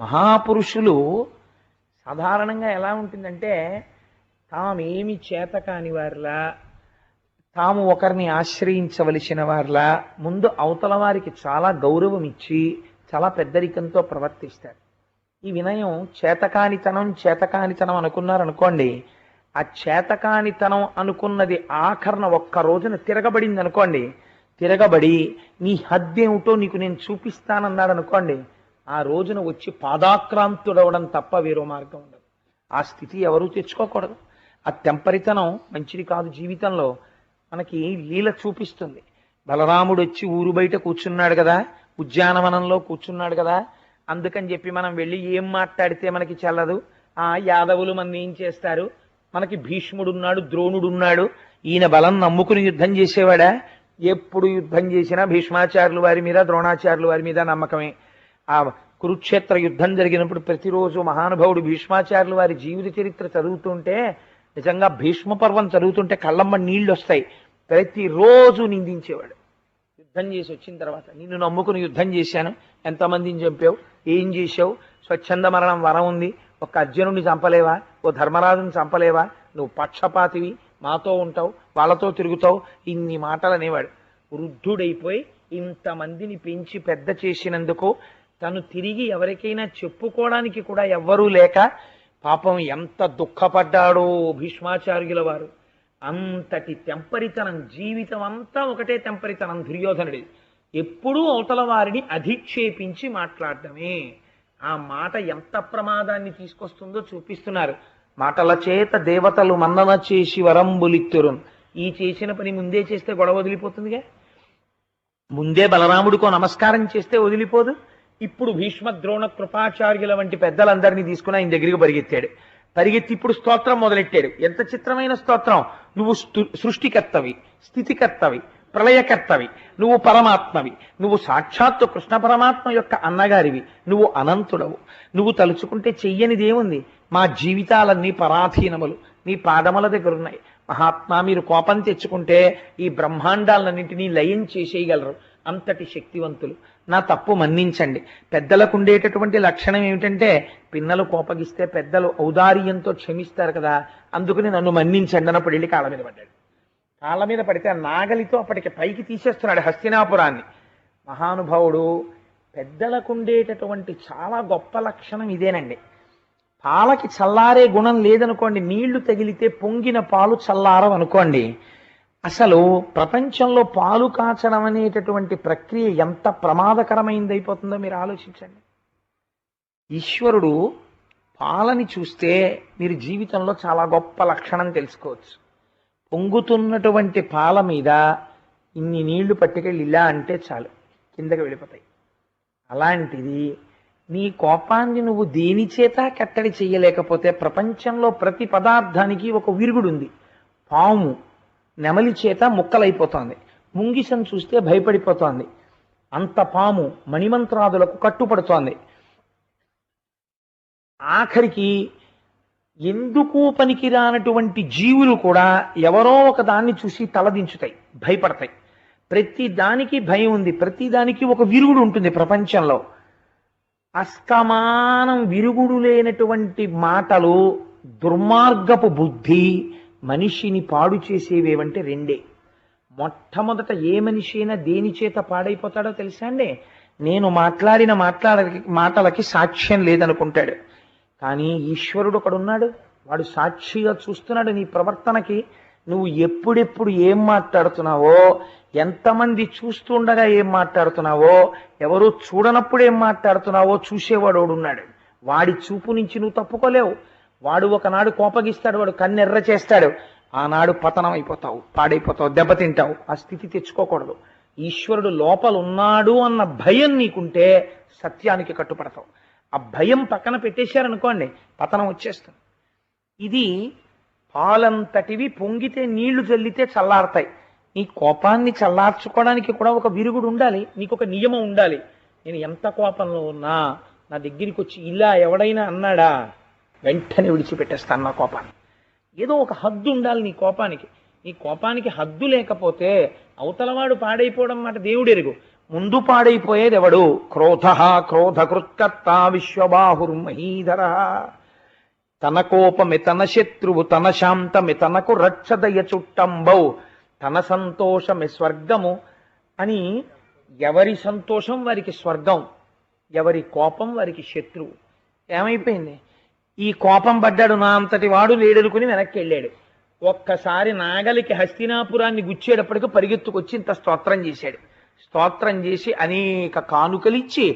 మహాపురుషులు సాధారణంగా ఎలా ఉంటుందంటే తామేమి చేత కాని వారిలా తాము ఒకరిని ఆశ్రయించవలసిన వారిలా ముందు అవతల వారికి చాలా గౌరవం ఇచ్చి చాలా పెద్దరికంతో ప్రవర్తిస్తారు. ఈ వినయం చేతకానితనం చేతకానితనం అనుకున్నారనుకోండి ఆ చేతకానితనం అనుకున్నది ఆఖరణ ఒక్క రోజున తిరగబడింది అనుకోండి తిరగబడి నీ హద్దేమిటో నీకు నేను చూపిస్తానన్నాడు అనుకోండి ఆ రోజున వచ్చి పాదాక్రాంతుడవడం తప్ప వేరో మార్గం ఉండదు. ఆ స్థితి ఎవరూ తెచ్చుకోకూడదు. ఆ తెంపరితనం మంచిది కాదు జీవితంలో. మనకి లీల చూపిస్తుంది. బలరాముడు వచ్చి ఊరు బయట కూర్చున్నాడు కదా ఉద్యానవనంలో కూర్చున్నాడు కదా అందుకని చెప్పి మనం వెళ్ళి ఏం మాట్లాడితే మనకి చల్లదు. ఆ యాదవులు మన ఏం చేస్తారు? మనకి భీష్ముడున్నాడు ద్రోణుడున్నాడు. ఈయన బలం నమ్ముకుని యుద్ధం చేసేవాడా? ఎప్పుడు యుద్ధం చేసినా భీష్మాచార్యులు వారి మీద ద్రోణాచార్యులు వారి మీద నమ్మకమే. ఆ కురుక్షేత్ర యుద్ధం జరిగినప్పుడు ప్రతిరోజు మహానుభావుడు భీష్మాచార్యులు వారి జీవిత చరిత్ర చదువుతుంటే నిజంగా భీష్మ పర్వం చదువుతుంటే కళ్ళమ్మ నీళ్ళు వస్తాయి. ప్రతిరోజు నిందించేవాడు. యుద్ధం చేసి వచ్చిన తర్వాత నిన్ను నమ్ముకుని యుద్ధం చేశాను. ఎంతమందిని చంపావు? ఏం చేశావు? స్వచ్ఛంద మరణం వరం ఉంది. ఒక అర్జునుడిని చంపలేవా? ఓ ధర్మరాజుని చంపలేవా? నువ్వు పక్షపాతివి మాతో ఉంటావు వాళ్ళతో తిరుగుతావు. ఇన్ని మాటలు అనేవాడు. వృద్ధుడైపోయి ఇంతమందిని పెంచి పెద్ద చేసినందుకు తను తిరిగి ఎవరికైనా చెప్పుకోవడానికి కూడా ఎవ్వరూ లేక పాపం ఎంత దుఃఖపడ్డాడో భీష్మాచార్యుల వారు. అంతటి తెంపరితనం జీవితం అంతా ఒకటే తెంపరితనం దుర్యోధనుడి. ఎప్పుడూ అవతల వారిని అధిక్షేపించి మాట్లాడటమే ఆ మాట ఎంత ప్రమాదాన్ని తీసుకొస్తుందో చూపిస్తున్నారు. మాటల చేత దేవతలు మన్నన చేసి వరంబులిత్తురున్. ఈ చేసిన పని ముందే చేస్తే గొడవ వదిలిపోతుందిగా? ముందే బలరాముడికో నమస్కారం చేస్తే వదిలిపోదు? ఇప్పుడు భీష్మ ద్రోణ కృపాచార్యుల వంటి పెద్దలందరినీ తీసుకుని ఆయన దగ్గరికి పరిగెత్తాడు. పరిగెత్తి ఇప్పుడు స్తోత్రం మొదలెట్టాడు. ఎంత చిత్రమైన స్తోత్రం? నువ్వు సృష్టికర్తవి స్థితికర్తవి ప్రళయకర్తవి నువ్వు పరమాత్మవి నువ్వు సాక్షాత్తు కృష్ణ పరమాత్మ యొక్క అన్నగారివి నువ్వు అనంతుడవు. నువ్వు తలుచుకుంటే చెయ్యనిదేముంది? మా జీవితాలన్నీ పరాధీనములు నీ పాదముల దగ్గర ఉన్నాయి మహాత్మా మీరు కోపం తెచ్చుకుంటే ఈ బ్రహ్మాండాలన్నింటినీ లయం చేసేయగలరు. అంతటి శక్తివంతులు. నా తప్పు మన్నించండి. పెద్దలకు ఉండేటటువంటి లక్షణం ఏమిటంటే పిన్నలు కోపగిస్తే పెద్దలు ఔదార్యంతో క్షమిస్తారు కదా అందుకని నన్ను మన్నించండి అన్నప్పుడు వెళ్ళి కాళ్ళ మీద పడ్డాడు. కాళ్ళ మీద పడితే ఆ నాగలితో అప్పటికి పైకి తీసేస్తున్నాడు హస్తినాపురాన్ని. మహానుభావుడు పెద్దలకు ఉండేటటువంటి చాలా గొప్ప లక్షణం ఇదేనండి. పాలకి చల్లారే గుణం లేదనుకోండి నీళ్ళు తగిలితే పొంగిన పాలు చల్లారం అనుకోండి అసలు ప్రపంచంలో పాలు కాచడం అనేటటువంటి ప్రక్రియ ఎంత ప్రమాదకరమైంది అయిపోతుందో మీరు ఆలోచించండి. ఈశ్వరుడు పాలని చూస్తే మీరు జీవితంలో చాలా గొప్ప లక్షణం తెలుసుకోవచ్చు. పొంగుతున్నటువంటి పాల మీద ఇన్ని నీళ్ళు పట్టుకెళ్ళి ఇలా అంటే చాలు కిందకి వెళ్ళిపోతాయి. అలాంటిది నీ కోపాన్ని నువ్వు దేని చేత కట్టడి చేయలేకపోతే ప్రపంచంలో ప్రతి పదార్థానికి ఒక విరుగుడు ఉంది పాము. నెమలి చేత ముక్కలైపోతోంది. ముంగిసం చూస్తే భయపడిపోతోంది. అంత పాము మణిమంత్రాదులకు కట్టుపడుతోంది. ఆఖరికి ఎందుకు పనికిరానటువంటి జీవులు కూడా ఎవరో ఒక దాన్ని చూసి తలదించుతాయి భయపడతాయి. ప్రతి దానికి భయం ఉంది ప్రతి దానికి ఒక విరుగుడు ఉంటుంది ప్రపంచంలో. అస్తమానం విరుగుడు లేనటువంటి మాటలు దుర్మార్గపు బుద్ధి మనిషిని పాడు చేసేవేవంటే రెండే. మొట్టమొదట ఏ మనిషి అయినా దేని చేత పాడైపోతాడో తెలుసా అండి? నేను మాట్లాడిన మాట్లాడ మాటలకి సాక్ష్యం లేదనుకుంటాడు. కానీ ఈశ్వరుడు ఒకడున్నాడు. వాడు సాక్షిగా చూస్తున్నాడు నీ ప్రవర్తనకి. నువ్వు ఎప్పుడెప్పుడు ఏం మాట్లాడుతున్నావో ఎంతమంది చూస్తుండగా ఏం మాట్లాడుతున్నావో ఎవరో చూడనప్పుడు ఏం మాట్లాడుతున్నావో చూసేవాడు ఉన్నాడు వాడి చూపు నుంచి నువ్వు తప్పుకోలేవు. వాడు ఒకనాడు కోపగిస్తాడు వాడు కన్నెర్ర చేస్తాడు. ఆనాడు పతనం అయిపోతావు పాడైపోతావు దెబ్బతింటావు. ఆ స్థితి తెచ్చుకోకూడదు. ఈశ్వరుడు లోపల ఉన్నాడు అన్న భయం నీకుంటే సత్యానికి కట్టుపడతావు ఆ భయం పక్కన పెట్టేశారనుకోండి పతనం వచ్చేస్తుంది. ఇది పాలంతటివి పొంగితే నీళ్ళు చల్లితే చల్లారతాయి. నీ కోపాన్ని చల్లార్చుకోవడానికి కూడా ఒక విరుగుడు ఉండాలి నీకు ఒక నియమం ఉండాలి. నేను ఎంత కోపంలో ఉన్నా నా దగ్గరికి వచ్చి ఇలా ఎవడైనా అన్నాడా? వెంటనే విడిచిపెట్టేస్తాను నా కోపాన్ని. ఏదో ఒక హద్దు ఉండాలి నీ కోపానికి. నీ కోపానికి హద్దు లేకపోతే అవతలవాడు పాడైపోవడం మాట దేవుడు ఎరుగు ముందు పాడైపోయేది ఎవడు? క్రోధ క్రోధకృత్కర్త విశ్వబాహుర్మహీధర తన కోపమి తన శత్రువు తన శాంతమి తనకు రక్షదయ చుట్టంబౌ. తన సంతోషమి స్వర్గము అని ఎవరి సంతోషం వారికి స్వర్గం? ఎవరి కోపం వారికి శత్రువు. ఏమైపోయింది? ఈ కోపం పడ్డాడు నా అంతటి వాడు లేడనుకుని వెనక్కి వెళ్ళాడు ఒక్కసారి నాగలికి హస్తినాపురాన్ని గుచ్చేటప్పటికి పరిగెత్తుకొచ్చి ఇంత స్తోత్రం చేశాడు. స్తోత్రం చేసి అనేక కానుకలిచ్చి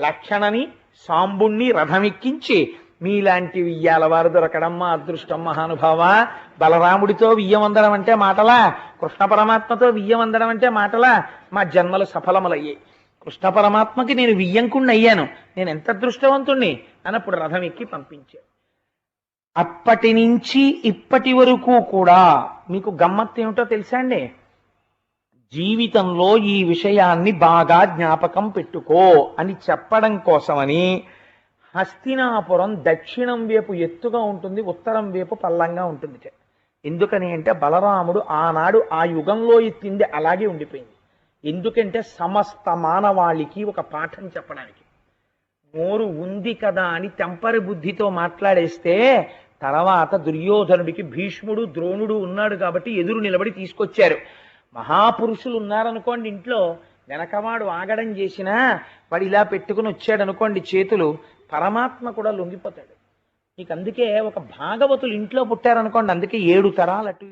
లక్షణని సాంబుణ్ణి రథమెక్కించి మీలాంటి వియ్యాల వారు దొరకడం మా అదృష్టం మహానుభావ బలరాముడితో వియ్యమందడం అంటే మాటలా కృష్ణ పరమాత్మతో వియ్యమందడం అంటే మాటలా మా జన్మలు సఫలములయ్యాయి. కృష్ణ పరమాత్మకి నేను వియ్యంకుణ్ణి అయ్యాను నేను ఎంత అదృష్టవంతుణ్ణి? అన్నప్పుడు రథం ఎక్కి పంపించాడు. అప్పటి నుంచి ఇప్పటి వరకు కూడా మీకు గమ్మత్తు ఏమిటో తెలుసా అండి? జీవితంలో ఈ విషయాన్ని బాగా జ్ఞాపకం పెట్టుకో అని చెప్పడం కోసమని హస్తినాపురం దక్షిణం వైపు ఎత్తుగా ఉంటుంది ఉత్తరం వైపు పల్లంగా ఉంటుంది. ఎందుకని అంటే బలరాముడు ఆనాడు ఆ యుగంలో ఎత్తింది అలాగే ఉండిపోయింది. ఎందుకంటే సమస్త మానవాళికి ఒక పాఠం చెప్పడానికి. నోరు ఉంది కదా అని తెంపరి బుద్ధితో మాట్లాడేస్తే తర్వాత దుర్యోధనుడికి భీష్ముడు ద్రోణుడు ఉన్నాడు కాబట్టి ఎదురు నిలబడి తీసుకొచ్చారు. మహాపురుషులు ఉన్నారనుకోండి ఇంట్లో వెనకవాడు ఆగడం చేసినా వాడు ఇలా పెట్టుకుని వచ్చాడు అనుకోండి చేతులు పరమాత్మ కూడా లొంగిపోతాడు. నీకు అందుకే ఒక భాగవతులు ఇంట్లో పుట్టారనుకోండి అందుకే ఏడు తరాలు అటు